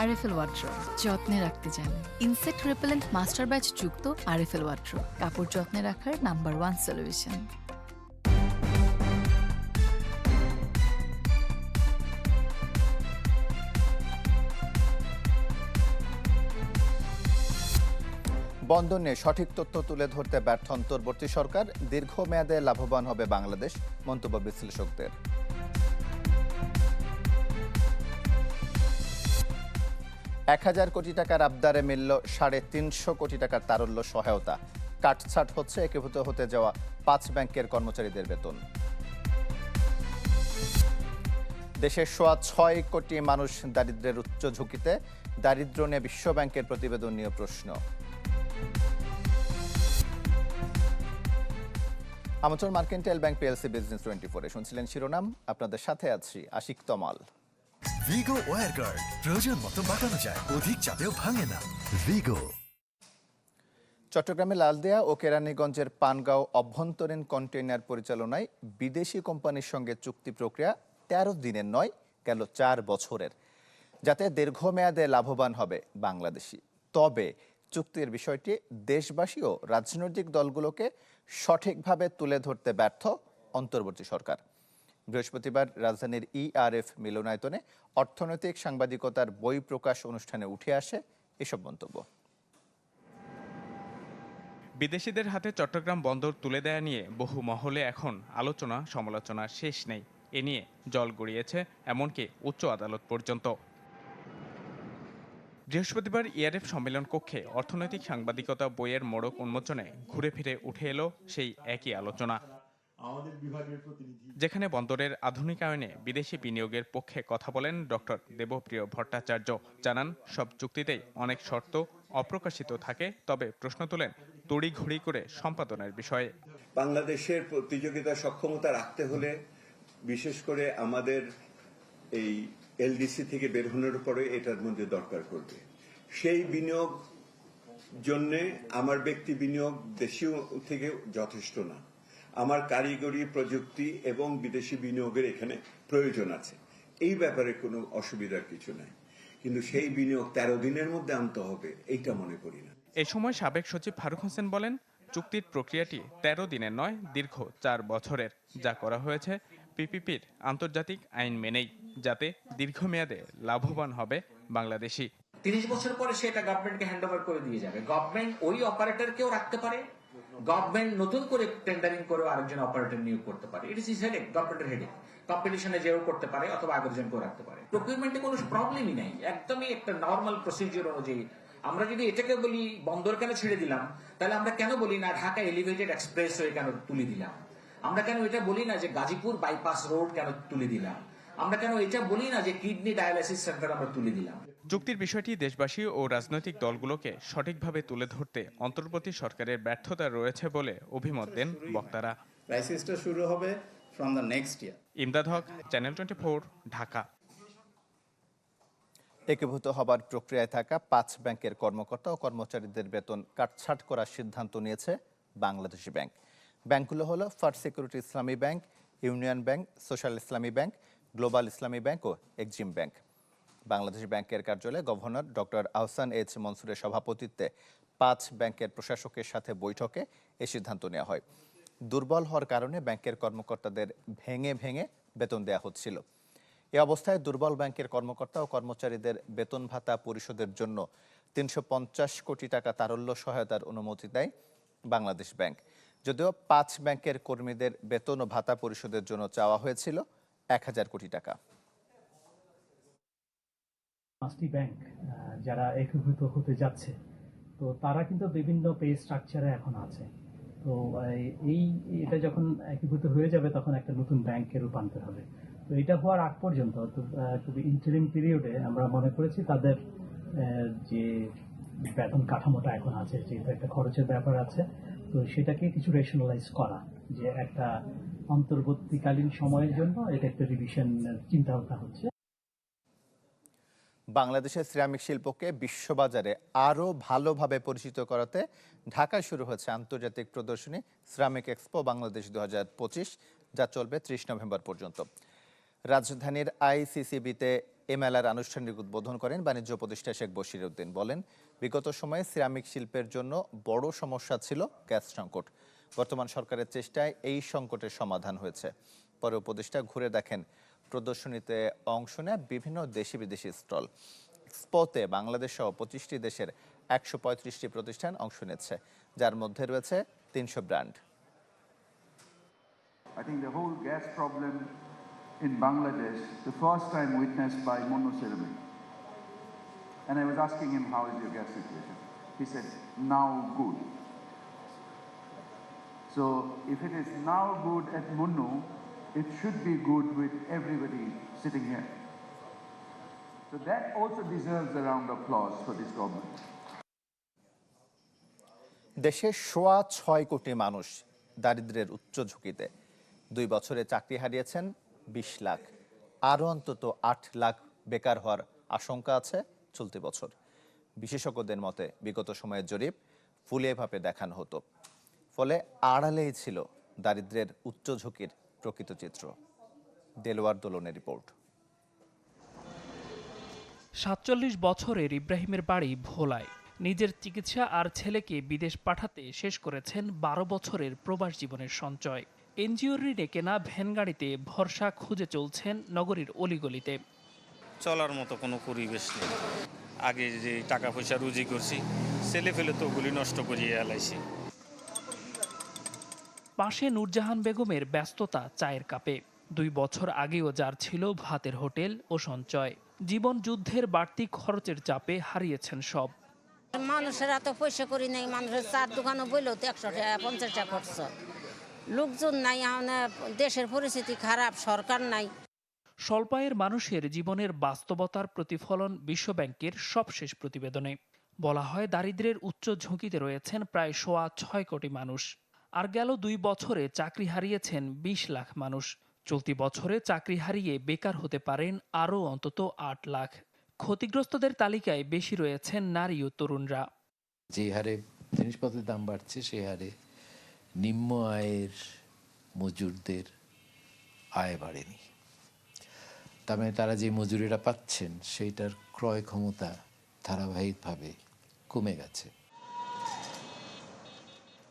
RFL ওয়াট্রো যত্নে রাখতে জানে ইনসেক্ট রিপেলেন্ট মাস্টার ব্যাচ যুক্ত আরএফএল ওয়াট্রো কাপড় যত্নে রাখার নাম্বার ওয়ান সলিউশন। বন্দর নিয়ে সঠিক তথ্য তুলে ধরতে ব্যর্থ অন্তর্বর্তী সরকার। দীর্ঘমেয়াদে লাভবান হবে বাংলাদেশ। মন্তব্য বিশ্লেষকদের। এক হাজার কোটি টাকার আবদারে মিলল সাড়ে তিনশো কোটি টাকার তারল্য সহায়তা। কাটছাট হচ্ছে একীভূত হতে যাওয়া পাঁচ ব্যাংকের কর্মচারীদের বেতন। দেশের সোয়া ছয় কোটি মানুষ দারিদ্র্যের উচ্চ ঝুঁকিতে, দারিদ্র্য নিয়ে বিশ্বব্যাংকের প্রতিবেদন নিয়ে প্রশ্ন। আমন্ত্রণ Mercantile Bank PLC business twenty ফোরে। শুনছিলেন শিরোনাম, আপনাদের সাথে আছি আশিক তমাল। ভিগো ওয়ার গার্ড প্রয়োজন মতো বাঁকানো যায়। অধিক চাপেও ভাঙে না। ভিগো চট্টগ্রামে লালদিয়া ও কেরানীগঞ্জের পানগাঁও অভ্যন্তরীণ কন্টেইনার পরিচালনায় বিদেশি কোম্পানির সঙ্গে চুক্তি প্রক্রিয়া তেরো দিনের নয় গেল চার বছরের। যাতে দীর্ঘমেয়াদে লাভবান হবে বাংলাদেশি। তবে চুক্তির বিষয়টি দেশবাসী ও রাজনৈতিক দলগুলোকে সঠিকভাবে তুলে ধরতে ব্যর্থ অন্তর্বর্তী সরকার। বৃহস্পতিবার রাজধানীর ইআরএফ মিলনায়তনে অর্থনৈতিক সাংবাদিকতার বই প্রকাশ অনুষ্ঠানে উঠে আসে এসব মন্তব্য। বিদেশিদের হাতে চট্টগ্রাম বন্দর তুলে দেয়া নিয়ে বহু মহলে এখন আলোচনা সমালোচনার শেষ নেই। এ নিয়ে জল গড়িয়েছে এমনকি উচ্চ আদালত পর্যন্ত। বৃহস্পতিবার ইআরএফ সম্মেলন কক্ষে অর্থনৈতিক সাংবাদিকতা বইয়ের মোড়ক উন্মোচনে ঘুরে ফিরে উঠে এলো সেই একই আলোচনা। যেখানে বন্দরের আধুনিকায়নে বিদেশি বিনিয়োগের পক্ষে কথা বলেন ডক্টর দেবপ্রিয় ভট্টাচার্য। জানান সব চুক্তিতেই অনেক শর্ত অপ্রকাশিত থাকে তবে প্রশ্ন তোলেন তড়িঘড়ি করে সম্পাদনের বিষয়ে। বাংলাদেশের প্রতিযোগিতা সক্ষমতা রাখতে হলে বিশেষ করে আমাদের এই এলডিসি থেকে বের হওয়ার পরে এটার মধ্যে দরকার করবে সেই বিনিয়োগ জন্যে আমার ব্যক্তি বিনিয়োগ দেশীয় থেকে যথেষ্ট না। আমার কারিগরি প্রযুক্তি এবং বিদেশি বিনিয়োগের এখানে প্রয়োজন আছে। এই ব্যাপারে কোনো অসুবিধার কিছু নাই। কিন্তু সেই বিনিয়োগ তেরো দিনের মধ্যে আনতে হবে এইটা মনে করি না। এ সময় সাবেক সচিব ফারুক হোসেন বলেন চুক্তির প্রক্রিয়াটি ১৩ দিনের নয় দীর্ঘ চার বছরের যা করা হয়েছে পিপিপির আন্তর্জাতিক আইন মেনেই যাতে দীর্ঘমেয়াদে লাভবান হবে বাংলাদেশি। তিরিশ বছর পরে সেটা গভর্নমেন্টকে হ্যান্ড করে দিয়ে যাবে। গভর্নমেন্ট ওই অপারেটরকেও রাখতে পারে? গভর্নমেন্ট নতুন করে টেন্ডারিং করেও আরেকজন অপারেটর নিয়োগ করতে পারে। ইট ইস ইজ হেডেক গভর্নমেন্টের হেডেক কম্পিটিশনে যেও করতে পারে অথবা আগের কেউ রাখতে পারে। প্রকিউরমেন্টে কোনো প্রবলেমই নাই। একদমই একটা নর্মাল প্রসিজিওর অনুযায়ী। আমরা যদি এটাকে বলি, বন্দর কেন ছেড়ে দিলাম? তাহলে আমরা কেন বলি না, ঢাকা এলিভেটেড এক্সপ্রেস হয়ে কেন তুলে দিলাম? আমরা কেন এটা বলি না যে গাজীপুর বাইপাস রোড কেন তুলে দিলাম? আমরা কেন এটা বলি না যে কিডনি ডায়ালাইসিস সেন্টার আমরা তুলে দিলাম? চুক্তির বিষয়টি দেশবাসী ও রাজনৈতিক দলগুলোকে সঠিকভাবে তুলে ধরতে অন্তর্বর্তী সরকারের ব্যর্থতা রয়েছে বলে অভিমত দেন বক্তারা। ক্রাইসিসটা শুরু হবে from the next year Imdad Haque channel twenty Dhaka. একীভূত হবার প্রক্রিয়ায় থাকা পাঁচ ব্যাংকের কর্মকর্তা ও কর্মচারীদের বেতন কাটছাট করার সিদ্ধান্ত নিয়েছে বাংলাদেশি ব্যাংক। ব্যাংকগুলো হলো first security Islami bank union bank social Islami bank global Islami bank ও এক্সিম ব্যাংক। বাংলাদেশ ব্যাংকের কার্যালয়ে গভর্নর ডক্টর আহসান এইচ মনসুরের সভাপতিত্বে পাঁচ ব্যাংকের প্রশাসকের সাথে বৈঠকে এই সিদ্ধান্ত নেওয়া হয়। দুর্বল হওয়ার কারণে ব্যাংকের কর্মকর্তাদের ভেঙে ভেঙে বেতন দেওয়া হচ্ছিল। এ অবস্থায় দুর্বল ব্যাংকের কর্মকর্তা ও কর্মচারীদের বেতন ভাতা পরিশোধের জন্য তিনশো পঞ্চাশ কোটি টাকা তারল্য সহায়তার অনুমতি দেয় বাংলাদেশ ব্যাংক। যদিও পাঁচ ব্যাংকের কর্মীদের বেতন ও ভাতা পরিশোধের জন্য চাওয়া হয়েছিল এক হাজার কোটি টাকা। পাঁচটি ব্যাংক যারা একীভূত হতে যাচ্ছে। তো তারা কিন্তু বিভিন্ন পে স্ট্রাকচারে এখন আছে। তো, এই- এটা যখন একীভূত হয়ে যাবে, তখন একটা নতুন ব্যাংকে রূপান্তর হবে। তো এটা হওয়ার আগ পর্যন্ত খুবই ইন্টারিম পিরিয়ডে আমরা মনে করেছি তাদের যে বেতন কাঠামোটা এখন আছে, যেহেতু একটা খরচের ব্যাপার আছে, তো সেটাকে কিছু রেশনালাইজ করা। যে একটা অন্তর্বর্তীকালীন সময়ের জন্য এটা একটা রিভিশন চিন্তা ভাবনা হচ্ছে। বাংলাদেশের সিরামিক শিল্পকে বিশ্ববাজারে আরও ভালোভাবে পরিচিত করাতে ঢাকায় শুরু হয়েছে আন্তর্জাতিক প্রদর্শনী সিরামিক এক্সপো বাংলাদেশ দুহাজার পঁচিশ, যা চলবে ত্রিশ নভেম্বর পর্যন্ত। রাজধানীর আইসিসিবিতে এ মেলার আনুষ্ঠানিক উদ্বোধন করেন বাণিজ্য উপদেষ্টা শেখ বশির উদ্দিন। বলেন, বিগত সময়ে সিরামিক শিল্পের জন্য বড় সমস্যা ছিল গ্যাস সংকট। বর্তমান সরকারের চেষ্টায় এই সংকটের সমাধান হয়েছে। পরে উপদেষ্টা ঘুরে দেখেন প্রদর্শনীতে অংশ নেয় বিভিন্ন দেশি বিদেশি স্টল এক্সপোতে বাংলাদেশ সহ পঁচিশটি দেশের একশো পঁয়ত্রিশটি প্রতিষ্ঠান অংশ নিচ্ছে যার মধ্যে রয়েছে তিনশো brand I think the whole gas problem in Bangladesh, the first time witnessed by Mono Serbi. And I was asking him, how is your gas situation? He said, now good. So if it is now good at Munnu, it should be good with everybody sitting here. So that also deserves a round of applause for this government. দেশে সোয়া ছয় কোটি মানুষ দারিদ্র্যের উচ্চ ঝুঁকিতে দুই বছরে চাকরি হারিয়েছেন বিশ লাখ আরও অন্তত আট লাখ বেকার হওয়ার আশঙ্কা আছে চলতি বছর বিশেষজ্ঞদের মতে বিগত সময়ের জরিপ ফুলিয়ে ভাবে দেখানো হতো ফলে আড়ালেই ছিল দারিদ্র্যের উচ্চ ঝুঁকির প্রকৃত চিত্র। দেলোয়ার দোলনের রিপোর্ট। সাতচল্লিশ বছরের ইব্রাহিমের বাড়ি ভোলায়। নিজের চিকিৎসা আর ছেলেকে বিদেশ পাঠাতে শেষ করেছেন বারো বছরের প্রবাস জীবনের সঞ্চয়। এনজিওর ঋণে কেনা ভ্যান গাড়িতে ভরসা খুঁজে চলছেন নগরীর অলিগলিতে। চলার মতো কোনো পরিবেশ নেই। আগে যে টাকা পয়সা রুজি করছি ছেলে ফেলে তো ওগুলি নষ্ট করিয়ে এলাইছি পাশে নূরজাহান বেগমের ব্যস্ততা চায়ের কাপে। দুই বছর আগেও যার ছিল ভাতের হোটেল ও সঞ্চয়। জীবন যুদ্ধের বাড়তি খরচের চাপে হারিয়েছেন সব। মানুষের এত পয়সা করি নাই মানুষের চার দোকানও বললেও তো একশো টাকা পঞ্চাশ টাকা খরচ। লোকজন নাই দেশের পরিস্থিতি খারাপ সরকার নাই। স্বল্পায়ের মানুষের জীবনের বাস্তবতার প্রতিফলন বিশ্বব্যাংকের সবশেষ প্রতিবেদনে। বলা হয় দারিদ্র্যের উচ্চ ঝুঁকিতে রয়েছেন প্রায় সোয়া ছয় কোটি মানুষ। আর গেল দুই বছরে চাকরি হারিয়েছেন বিশ লাখ মানুষ। চলতি বছরে চাকরি হারিয়ে বেকার হতে পারেন আরও অন্তত আট লাখ। ক্ষতিগ্রস্তদের তালিকায় বেশি রয়েছেন নারী ও তরুণরা। যে হারে জিনিসপত্রের দাম বাড়ছে, সে হারে নিম্ন আয়ের মজুরদের আয় বাড়েনি। তার মানে তারা যে মজুরিটা পাচ্ছেন, সেইটার ক্রয় ক্ষমতা ধারাবাহিকভাবে কমে গেছে।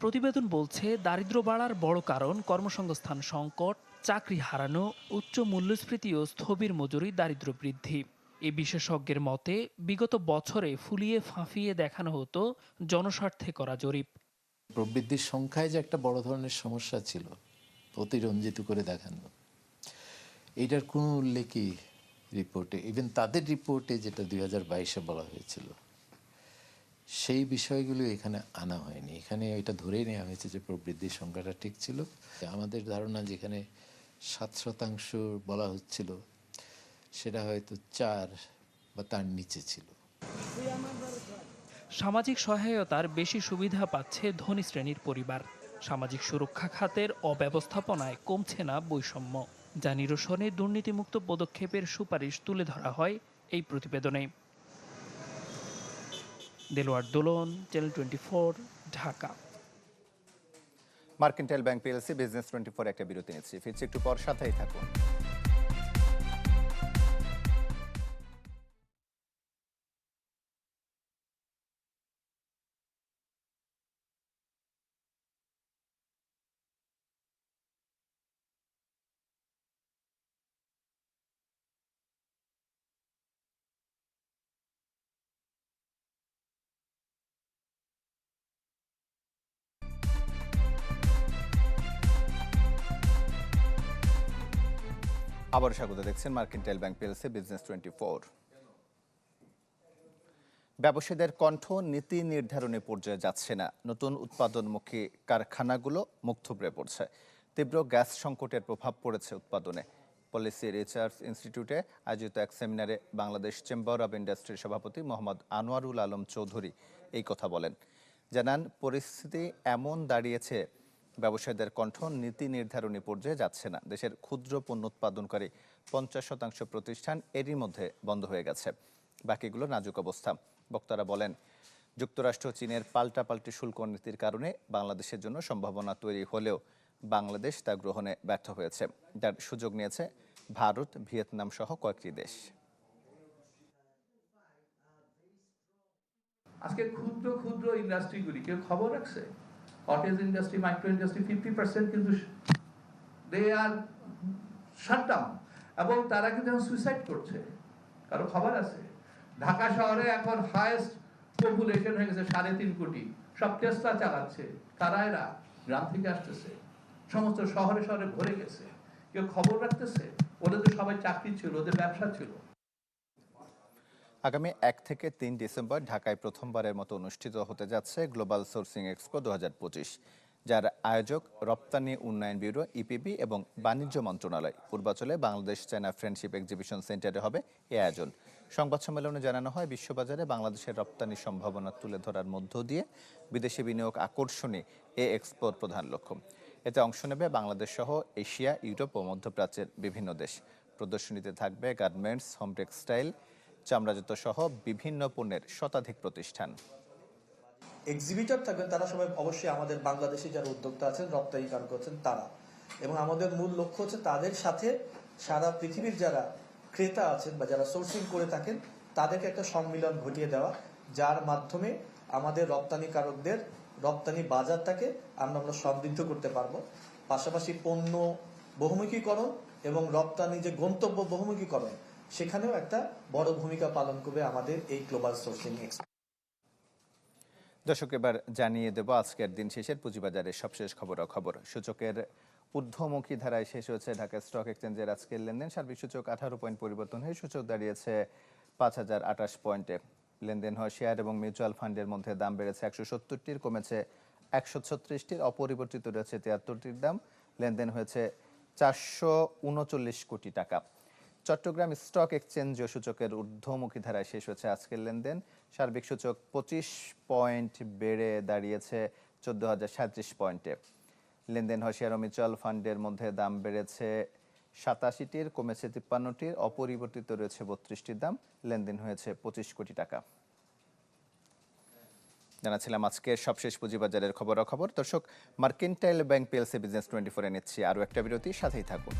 প্রতিবেদন বলছে দারিদ্র্য বাড়ার বড় কারণ কর্মসংস্থান সংকট, চাকরি হারানো, উচ্চ মূল্যস্ফীতি ও স্থবির মজুরি দারিদ্র্য বৃদ্ধি। এ বিশেষজ্ঞের মতে, বিগত বছরে ফুলিয়ে ফাঁফিয়ে দেখানো হতো জনস্বার্থে করা জরিপ। প্রবৃদ্ধির সংখ্যায় যে একটা বড় ধরনের সমস্যা ছিল অতিরঞ্জিত করে দেখানো। এটার কোনো উল্লেখই রিপোর্টে ইভেন তাদের রিপোর্টে যেটা দুই বলা হয়েছিল। সেই বিষয়গুলো এখানে আনা হয়নি। এখানে এটা ধরেই নেওয়া হয়েছে যে প্রবৃদ্ধির সংখ্যাটা ঠিক ছিল। আমাদের ধারণা যেখানে সাত শতাংশ বলা হচ্ছিল, সেটা হয়তো চার বা তার নিচে ছিল। সামাজিক সহায়তার বেশি সুবিধা পাচ্ছে ধনী শ্রেণির পরিবার। সামাজিক সুরক্ষা খাতের অব্যবস্থাপনায় কমছে না বৈষম্য। যা নিরসনে দুর্নীতিমুক্ত পদক্ষেপের সুপারিশ তুলে ধরা হয় এই প্রতিবেদনে। Delwar Dolon channel twenty four Dhaka Mercantile Bank PLC business twenty four একটা বিরতি নিচ্ছি। ফিরছি একটু পর, সাথেই থাকুন। আবার স্বাগত দেখছেন মার্কিন Mercantile Bank PLC business twenty four ব্যবসায়ীদের কণ্ঠ নীতি নির্ধারণী পর্যায়ে যাচ্ছে না। নতুন উৎপাদনমুখী কারখানাগুলো মুখ থুবড়ে পড়ছে। তীব্র গ্যাস সংকটের প্রভাব পড়েছে উৎপাদনে। পলিসি রিসার্চ ইনস্টিটিউটে আয়োজিত এক সেমিনারে বাংলাদেশ চেম্বার অব ইন্ডাস্ট্রির সভাপতি মোহাম্মদ আনোয়ারুল আলম চৌধুরী এই কথা বলেন। জানান, পরিস্থিতি এমন দাঁড়িয়েছে ব্যবসায়ীদের কণ্ঠ নীতি নির্ধারণী পর্যায়ে যাচ্ছে না। দেশের ক্ষুদ্র পণ্য উৎপাদনকারী পঞ্চাশ শতাংশ প্রতিষ্ঠান এরই মধ্যে বন্ধ হয়ে গেছে। বাকিগুলো নাজুক অবস্থা। বক্তারা বলেন, যুক্তরাষ্ট্র চীনের পাল্টাপাল্টি শুল্ক নীতির কারণে বাংলাদেশের জন্য সম্ভাবনা তৈরি হলেও বাংলাদেশ তা গ্রহণে ব্যর্থ হয়েছে। যার সুযোগ নিয়েছে ভারত, ভিয়েতনাম সহ কয়েকটি দেশ। আজকে ক্ষুদ্র ক্ষুদ্র ইন্ডাস্ট্রিগুলিকে খবর রাখছে। Cottage industry micro industry fifty percent কিন্তু দে আর শাটডাউন এবং তারা কিন্তু এখন সুইসাইড করছে। কারও খবর আছে? ঢাকা শহরে এখন হায়েস্ট পপুলেশন হয়ে গেছে সাড়ে তিন কোটি। সব টেস্টা চালাচ্ছে। কারা এরা গ্রাম থেকে আসতেছে। সমস্ত শহরে শহরে ভরে গেছে। কেউ খবর রাখতেছে? ওদের তো সবাই চাকরি ছিল, ওদের ব্যবসা ছিল। আগামী এক থেকে তিন ডিসেম্বর ঢাকায় প্রথমবারের মতো অনুষ্ঠিত হতে যাচ্ছে গ্লোবাল সোর্সিং এক্সপো দু হাজার পঁচিশ, যার আয়োজক রপ্তানি উন্নয়ন ব্যুরো ইপিবি এবং বাণিজ্য মন্ত্রণালয়। পূর্বাচলে বাংলাদেশ চায়না ফ্রেন্ডশিপ এক্সিবিশন সেন্টারে হবে এ আয়োজন। সংবাদ সম্মেলনে জানানো হয়, বিশ্ববাজারে বাংলাদেশের রপ্তানি সম্ভাবনা তুলে ধরার মধ্য দিয়ে বিদেশি বিনিয়োগ আকর্ষণে এ এক্সপোর প্রধান লক্ষ্য। এতে অংশ নেবে বাংলাদেশ সহ এশিয়া, ইউরোপ ও মধ্যপ্রাচ্যের বিভিন্ন দেশ। প্রদর্শনীতে থাকবে গার্মেন্টস, হোম টেক্সটাইল চামড়াজাত সহ বিভিন্ন পণ্যের শতাধিক প্রতিষ্ঠান। এক্সিবিটর থাকবেন তারা সবাই, অবশ্যই আমাদের বাংলাদেশে যারা উদ্যোক্তা আছেন, রপ্তানি রপ্তানিকারক আছেন তারা। এবং আমাদের মূল লক্ষ্য হচ্ছে তাদের সাথে সারা পৃথিবীর যারা ক্রেতা আছেন বা যারা সোর্সিং করে থাকেন, তাদেরকে একটা সম্মিলন ঘটিয়ে দেওয়া, যার মাধ্যমে আমাদের রপ্তানিকারকদের রপ্তানি বাজারটাকে আমরা আমরা সমৃদ্ধ করতে পারব। পাশাপাশি পণ্য বহুমুখীকরণ এবং রপ্তানি যে গন্তব্য বহুমুখীকরণ সেখানেও একটা বড় ভূমিকা পালন করবে আমাদের এই গ্লোবাল সোর্সিং দর্শক, এবার জানিয়ে দেব আজকের দিন শেষের পুঁজিবাজারের সবশেষ খবর খবরাখবর সূচকের ঊর্ধ্বমুখী ধারায় শেষ হয়েছে ঢাকা স্টক এক্সচেঞ্জের আজকের লেনদেন। সার্বিক সূচক আঠারো পয়েন্ট পরিবর্তন হয়ে সূচক দাঁড়িয়েছে পাঁচ হাজার আঠাশ পয়েন্টে। লেনদেন হয় শেয়ার এবং মিউচুয়াল ফান্ডের মধ্যে দাম বেড়েছে একশো সত্তরটির, কমেছে একশো ছত্রিশটির, অপরিবর্তিত রয়েছে তিয়াত্তরটির দাম। লেনদেন হয়েছে চারশো উনচল্লিশ কোটি টাকা। চট্টগ্রাম স্টক এক্সচেঞ্জ সূচকের ঊর্ধ্বমুখী ধারায় শেষ হয়েছে আজকের লেনদেন। সার্বিক সূচক পঁচিশ পয়েন্ট বেড়ে দাঁড়িয়েছে চোদ্দ হাজার সাঁত্রিশ পয়েন্টে। লেনদেন হয় শেয়ার মিউচুয়াল ফান্ডের মধ্যে দাম বেড়েছে সাতাশিটির, কমেছে তিপ্পান্নটির, অপরিবর্তিত রয়েছে বত্রিশটির দাম। লেনদেন হয়েছে পঁচিশ কোটি টাকা। জানাছিলাম আজকে সবশেষ পুঁজিবাজারের খবর খবরাখবর। দর্শক, Mercantile Bank PLC business twenty ফোরে নিচ্ছি আরও একটা বিরতি, সাথেই থাকুন।